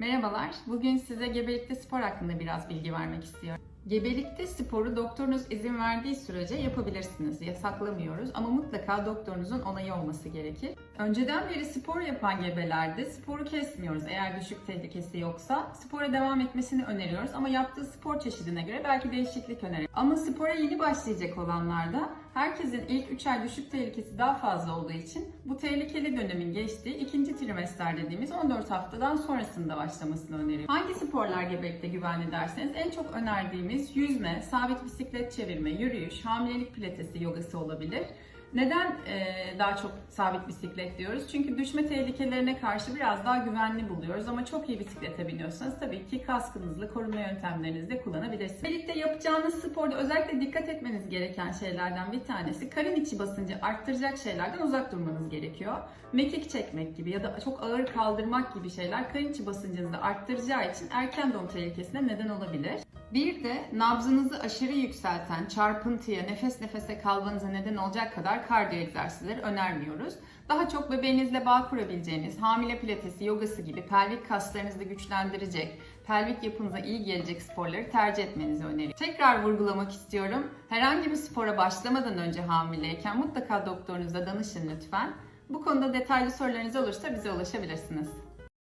Merhabalar. Bugün size gebelikte spor hakkında biraz bilgi vermek istiyorum. Gebelikte sporu doktorunuz izin verdiği sürece yapabilirsiniz. Yasaklamıyoruz ama mutlaka doktorunuzun onayı olması gerekir. Önceden beri spor yapan gebelerde sporu kesmiyoruz. Eğer düşük tehlikesi yoksa spora devam etmesini öneriyoruz ama yaptığı spor çeşidine göre belki değişiklik öneriyoruz. Ama spora yeni başlayacak olanlarda herkesin ilk 3 ay düşük tehlikesi daha fazla olduğu için bu tehlikeli dönemin geçtiği ikinci trimester dediğimiz 14 haftadan sonrasında başlamasını öneriyoruz. Hangi sporlar gebelikte güvenli derseniz en çok önerdiğimiz yüzme, sabit bisiklet çevirme, yürüyüş, hamilelik pilatesi, yogası olabilir. Neden eee, daha çok sabit bisiklet diyoruz? Çünkü düşme tehlikelerine karşı biraz daha güvenli buluyoruz ama çok iyi bisiklete biniyorsanız tabii ki kaskınızla koruma yöntemlerinizi de kullanabilirsiniz. Birlikte yapacağınız sporda özellikle dikkat etmeniz gereken şeylerden bir tanesi karın içi basıncı arttıracak şeylerden uzak durmanız gerekiyor. Mekik çekmek gibi ya da çok ağır kaldırmak gibi şeyler karın içi basıncınızı arttıracağı için erken doğum tehlikesine neden olabilir. Bir de nabzınızı aşırı yükselten, çarpıntıya, nefes nefese kalmanıza neden olacak kadar kardiyo egzersizleri önermiyoruz. Daha çok bebeğinizle bağ kurabileceğiniz, hamile pilatesi, yogası gibi pelvik kaslarınızı güçlendirecek, pelvik yapınıza iyi gelecek sporları tercih etmenizi öneriyorum. Tekrar vurgulamak istiyorum. Herhangi bir spora başlamadan önce hamileyken mutlaka doktorunuza danışın lütfen. Bu konuda detaylı sorularınız olursa bize ulaşabilirsiniz.